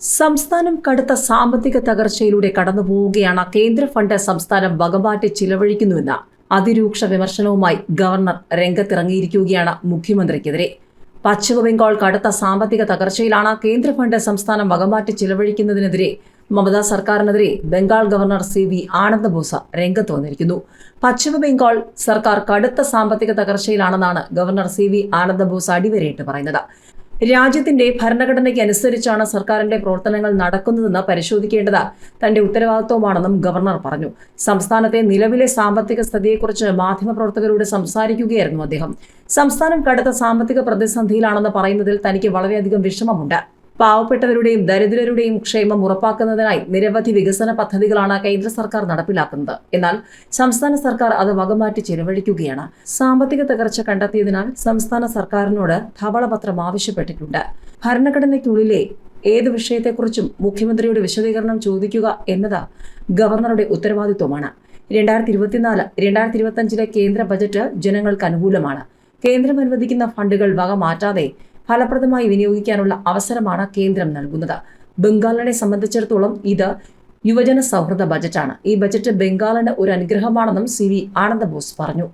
സംസ്ഥാനം കടുത്ത സാമ്പത്തിക തകർച്ചയിലൂടെ കടന്നുപോവുകയാണ് കേന്ദ്ര ഫണ്ട് സംസ്ഥാനം വകമാറ്റി ചിലവഴിക്കുന്നുവെന്ന അതിരൂക്ഷ വിമർശനവുമായി ഗവർണർ രംഗത്തിറങ്ങിയിരിക്കുകയാണ് മുഖ്യമന്ത്രിക്കെതിരെ. പശ്ചിമബംഗാൾ കടുത്ത സാമ്പത്തിക തകർച്ചയിലാണ് കേന്ദ്ര ഫണ്ട് സംസ്ഥാനം വകമാറ്റി ചിലവഴിക്കുന്നതിനെതിരെ മമതാ സർക്കാരിനെതിരെ ബംഗാൾ ഗവർണർ സി വി ആനന്ദ ബോസ രംഗത്ത് വന്നിരിക്കുന്നു. പശ്ചിമബംഗാൾ സർക്കാർ കടുത്ത സാമ്പത്തിക തകർച്ചയിലാണെന്നാണ് governor C V Ananda Bose അടിവരയിട്ട് പറയുന്നത്. രാജ്യത്തിന്റെ ഭരണഘടനയ്ക്ക് അനുസരിച്ചാണ് സർക്കാരിന്റെ പ്രവർത്തനങ്ങൾ നടക്കുന്നതെന്ന് പരിശോധിക്കേണ്ടത് തന്റെ ഉത്തരവാദിത്വമാണെന്നും ഗവർണർ പറഞ്ഞു. സംസ്ഥാനത്തെ നിലവിലെ സാമ്പത്തിക സ്ഥിതിയെക്കുറിച്ച് മാധ്യമപ്രവർത്തകരോട് സംസാരിക്കുകയായിരുന്നു അദ്ദേഹം. സംസ്ഥാനം കടുത്ത സാമ്പത്തിക പ്രതിസന്ധിയിലാണെന്ന് പറയുന്നതിൽ തനിക്ക് വളരെയധികം വിഷമമുണ്ട്. പാവപ്പെട്ടവരുടെയും ദരിദ്രരുടെയും ക്ഷേമം ഉറപ്പാക്കുന്നതിനായി നിരവധി വികസന പദ്ധതികളാണ് കേന്ദ്ര സർക്കാർ നടപ്പിലാക്കുന്നത്. എന്നാൽ സംസ്ഥാന സർക്കാർ അത് വകമാറ്റി ചെലവഴിക്കുകയാണ്. സാമ്പത്തിക തകർച്ച കണ്ടെത്തിയതിനാൽ സംസ്ഥാന സർക്കാരിനോട് ധവളപത്രം ആവശ്യപ്പെട്ടിട്ടുണ്ട്. ഭരണഘടനയ്ക്കുള്ളിലെ ഏത് വിഷയത്തെക്കുറിച്ചും മുഖ്യമന്ത്രിയുടെ വിശദീകരണം ചോദിക്കുക എന്നത് ഗവർണറുടെ ഉത്തരവാദിത്വമാണ്. രണ്ടായിരത്തി ഇരുപത്തിനാല് രണ്ടായിരത്തി കേന്ദ്ര ബജറ്റ് ജനങ്ങൾക്ക് അനുകൂലമാണ്. കേന്ദ്രം അനുവദിക്കുന്ന ഫണ്ടുകൾ വക മാറ്റാതെ ഫലപ്രദമായി വിനിയോഗിക്കാനുള്ള അവസരമാണ് കേന്ദ്രം നൽകുന്നത്. ബംഗാളിനെ സംബന്ധിച്ചിടത്തോളം ഇത് യുവജന സൗഹൃദ ബജറ്റാണ്. ഈ ബജറ്റ് ബംഗാളിന് ഒരു അനുഗ്രഹമാണെന്നും സി വി ആനന്ദബോസ് പറഞ്ഞു.